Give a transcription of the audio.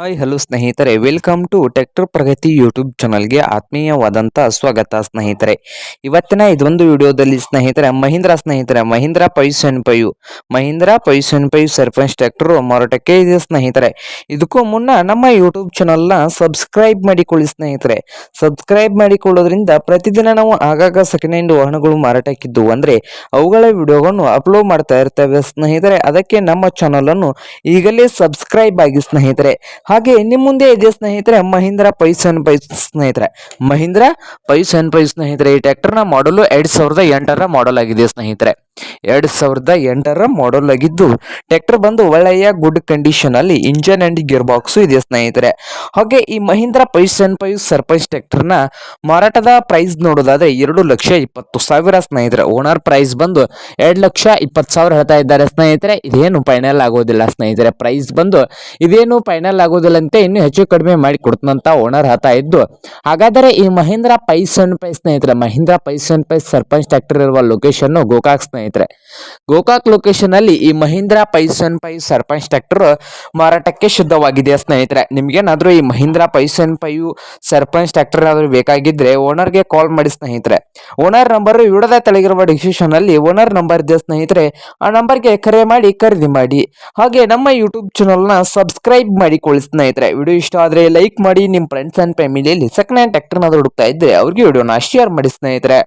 Hi, hello ಸ್ನೇಹಿತರೆ. Welcome to tractor Pragati YouTube ಚಾನಲ್ಗೆ ಆತ್ಮೀಯವಾದಂಥ ಸ್ವಾಗತ ಸ್ನೇಹಿತರೆ. ಇವತ್ತಿನ ಇದೊಂದು ವಿಡಿಯೋದಲ್ಲಿ ಸ್ನೇಹಿತರೆ, ಮಹೀಂದ್ರ ಸ್ನೇಹಿತರೆ, Mahindra Poisson ಪೈಯು. Mahindra N ಪೈಯು Sarpanch tractor ಮಾರಾಟಕ್ಕೆ ಇದೆ ಸ್ನೇಹಿತರೆ. ಇದಕ್ಕೂ ಮುನ್ನ ನಮ್ಮ ಯೂಟ್ಯೂಬ್ ಚಾನಲ್ನ ಸಬ್ಸ್ಕ್ರೈಬ್ ಮಾಡಿಕೊಳ್ಳಿ ಸ್ನೇಹಿತರೆ. ಸಬ್ಸ್ಕ್ರೈಬ್ ಮಾಡಿಕೊಳ್ಳೋದ್ರಿಂದ ಪ್ರತಿದಿನ ನಾವು ಆಗಾಗ ಸೆಕೆಂಡ್ ಹ್ಯಾಂಡ್ ವಾಹನಗಳು ಮಾರಾಟಕ್ಕಿದ್ದು. ಅಂದರೆ ಅವುಗಳ ವಿಡಿಯೋಗಳನ್ನು ಅಪ್ಲೋಡ್ ಮಾಡ್ತಾ ಇರ್ತೇವೆ ಸ್ನೇಹಿತರೆ. ಅದಕ್ಕೆ ನಮ್ಮ ಚಾನಲನ್ನು ಈಗಲೇ ಸಬ್ಸ್ಕ್ರೈಬ್ ಆಗಿ ಸ್ನೇಹಿತರೆ. ಹಾಗೆ ನಿಮ್ಮ ಮುಂದೆ ಇದೆ ಸ್ನೇಹಿತರೆ ಮಹೀಂದ್ರ ಪೈಸನ್ ಪೈ ಸ್ನೇಹಿತರೆ. ಮಹೀಂದ್ರ ಪೈಸನ್ ಪೈ ಸ್ನೇಹಿತರೆ, ಈ ಟ್ರ್ಯಾಕ್ಟರ್ನ ಮಾಡಲು ಎರಡು ಸಾವಿರದ ಎಂಟರ ಮಾಡಲ್ ಆಗಿದೆ ಸ್ನೇಹಿತರೆ. ಎರಡ್ ಸಾವಿರದ ಎಂಟರ ಮಾಡಲ್ ಆಗಿದ್ದು ಟ್ರ್ಯಾಕ್ಟರ್ ಬಂದು ಒಳ್ಳೆಯ ಗುಡ್ ಕಂಡೀಷನ್ ಅಲ್ಲಿ ಇಂಜನ್ ಅಂಡ್ ಗಿಯರ್ ಬಾಕ್ಸ್ ಇದೆ ಸ್ನೇಹಿತರೆ. ಹಾಗೆ ಈ ಮಹೀಂದ್ರ ಪೈಸನ್ ಸರ್ಪೈಸ್ ಸರ್ಪಂಚ್ನ ಮಾರಾಟದ ಪ್ರೈಸ್ ನೋಡೋದಾದ್ರೆ ಎರಡು ಲಕ್ಷ ಇಪ್ಪತ್ತು ಸಾವಿರ ಸ್ನೇಹಿತರೆ. ಓನರ್ ಪ್ರೈಸ್ ಬಂದು ಎರಡು ಲಕ್ಷ ಇಪ್ಪತ್ತು ಸಾವಿರ ಹೇಳ್ತಾ ಇದ್ದಾರೆ ಸ್ನೇಹಿತರೆ. ಇದೇನು ಫೈನಲ್ ಆಗೋದಿಲ್ಲ ಸ್ನೇಹಿತರೆ. ಪ್ರೈಸ್ ಬಂದು ಇದೇನು ಫೈನಲ್ ಆಗೋದಿಲ್ಲ ಅಂತ ಇನ್ನು ಹೆಚ್ಚು ಕಡಿಮೆ ಮಾಡಿ ಕೊಡ್ತಂತ ಓನರ್ ಹೇಳ್ತಾ ಇದ್ದು, ಹಾಗಾದರೆ ಈ ಮಹೀಂದ್ರ ಪೈಸನ್ ಪೈ ಸ್ನೇಹಿತರೆ, Mahindra Poisson pi Sarpanch tractor ಇರುವ ಲೊಕೇಶನ್ ಗೋಕಾಕ್ ಸ್ನೇಹಿತರೆ. ಗೋಕಾಕ್ ಲೊಕೇಶನ್ ಅಲ್ಲಿ ಈ Mahindra Poisson pi Sarpanch tractor ಮಾರಾಟಕ್ಕೆ ಶುದ್ಧವಾಗಿದೆ ಸ್ನೇಹಿತರೆ. ನಿಮ್ಗೇನಾದ್ರೂ ಈ ಮಹೀಂದ್ರಾ ಪೈಸನ್ ಪೈಯು ಸರ್ಪಂಚ್ ಟ್ರ್ಯಾಕ್ಟರ್ ಏನಾದ್ರು ಬೇಕಾಗಿದ್ರೆ ಓನರ್ಗೆ ಕಾಲ್ ಮಾಡಿ ಸ್ನೇಹಿತರೆ. ಓನರ್ ನಂಬರ್ ವಿಡದ ತೆಳಗಿರುವ ಡಿಸ್ಕ್ರಿಪ್ಷನ್ ಅಲ್ಲಿ ಓನರ್ ನಂಬರ್ ಇದೆ ಸ್ನೇಹಿತರೆ. ಆ ನಂಬರ್ಗೆ ಕರೆ ಮಾಡಿ ಖರೀದಿ ಮಾಡಿ. ಹಾಗೆ ನಮ್ಮ ಯೂಟ್ಯೂಬ್ ಚಾನಲ್ನ ಸಬ್ಸ್ಕ್ರೈಬ್ ಮಾಡಿಕೊಳ್ಳಿ ಸ್ನೇಹಿತರೆ. ವಿಡಿಯೋ ಇಷ್ಟ ಆದರೆ ಲೈಕ್ ಮಾಡಿ ನಿಮ್ಮ ಫ್ರೆಂಡ್ಸ್ ಆ್ಯಂಡ್ ಫ್ಯಾಮಿಲಿಯಲ್ಲಿ ಸೆಕೆಂಡ್ ಹ್ಯಾಂಡ್ ಟ್ರ್ಯಾಕ್ಟರ್ನ ಹುಡುಕ್ತಾ ಇದ್ದರೆ ಅವ್ರಿಗೆ ವಿಡಿಯೋನ ಶೇರ್ ಮಾಡಿ ಸ್ನೇಹಿತರೆ.